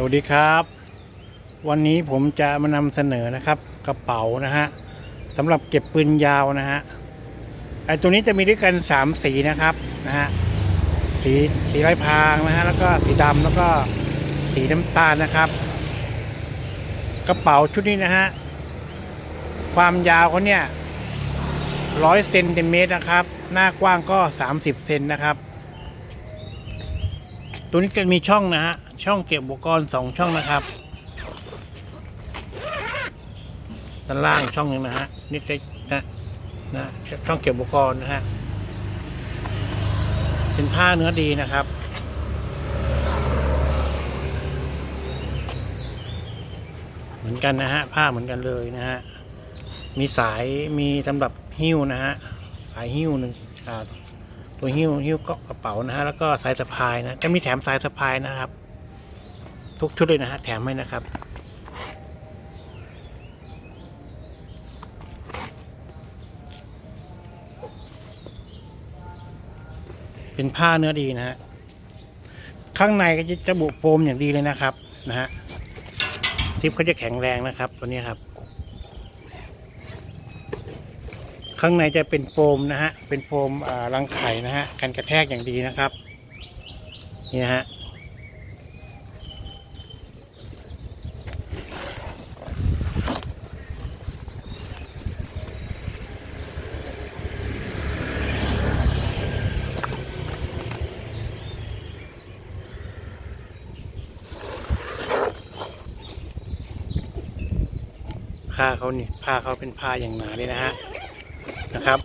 สวัสดีครับ วันนี้ผมจะมานำเสนอนะครับกระเป๋านะฮะสำหรับเก็บปืนยาวนะฮะไอตัวนี้จะมีด้วยกันสามสีนะครับนะฮะสีสีลายพรางนะฮะแล้วก็สีดำแล้วก็สีน้ำตาลนะครับ กระเป๋าชุดนี้นะฮะความยาวเขาเนี่ยร้อยเซนติเมตรนะครับ หน้ากว้างก็ 30เซนนะครับ ตัวนี้จะมีช่องนะฮะ ช่องเก็บอุปกรณ์สองช่องนะครับ ด้านล่างช่องหนึ่งนะฮะ นี่จะนะนะช่องเก็บอุปกรณ์นะฮะ เป็นผ้าเนื้อดีนะครับเหมือนกันนะฮะ ผ้าเหมือนกันเลยนะฮะ มีสายมีสำหรับหิ้วนะฮะ สายหิ้วหนึ่งอ่า ตัวหิ้วหิ้วก็กระเป๋านะฮะแล้วก็สายสะพายนะจะมีแถมสายสะพายนะครับ ทุกชุดเลยนะฮะแถมให้นะครับเป็นผ้าเนื้อดีนะฮะ ข้างในก็จะจะบุโฟมอย่างดีเลยนะครับ นะฮะ ทิปเขาจะแข็งแรงนะครับ ตัวนี้ครับ ข้างในจะเป็นโฟมนะฮะ เป็นโฟมรังไข่นะฮะกันกระแทกอย่างดีนะครับ นี่นะฮะผ้าเขาเนี่ยผ้าเขาเป็นผ้าอย่างหนาเลยนะฮะ นะครับ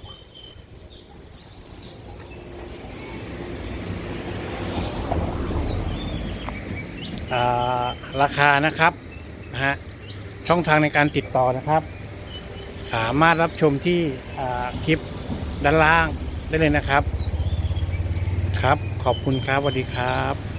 อ่าราคานะครับนะฮะช่องทางในการติดต่อนะครับ สามารถรับชมที่คลิปด้านล่างได้เลยนะครับ ครับขอบคุณครับสวัสดีครับ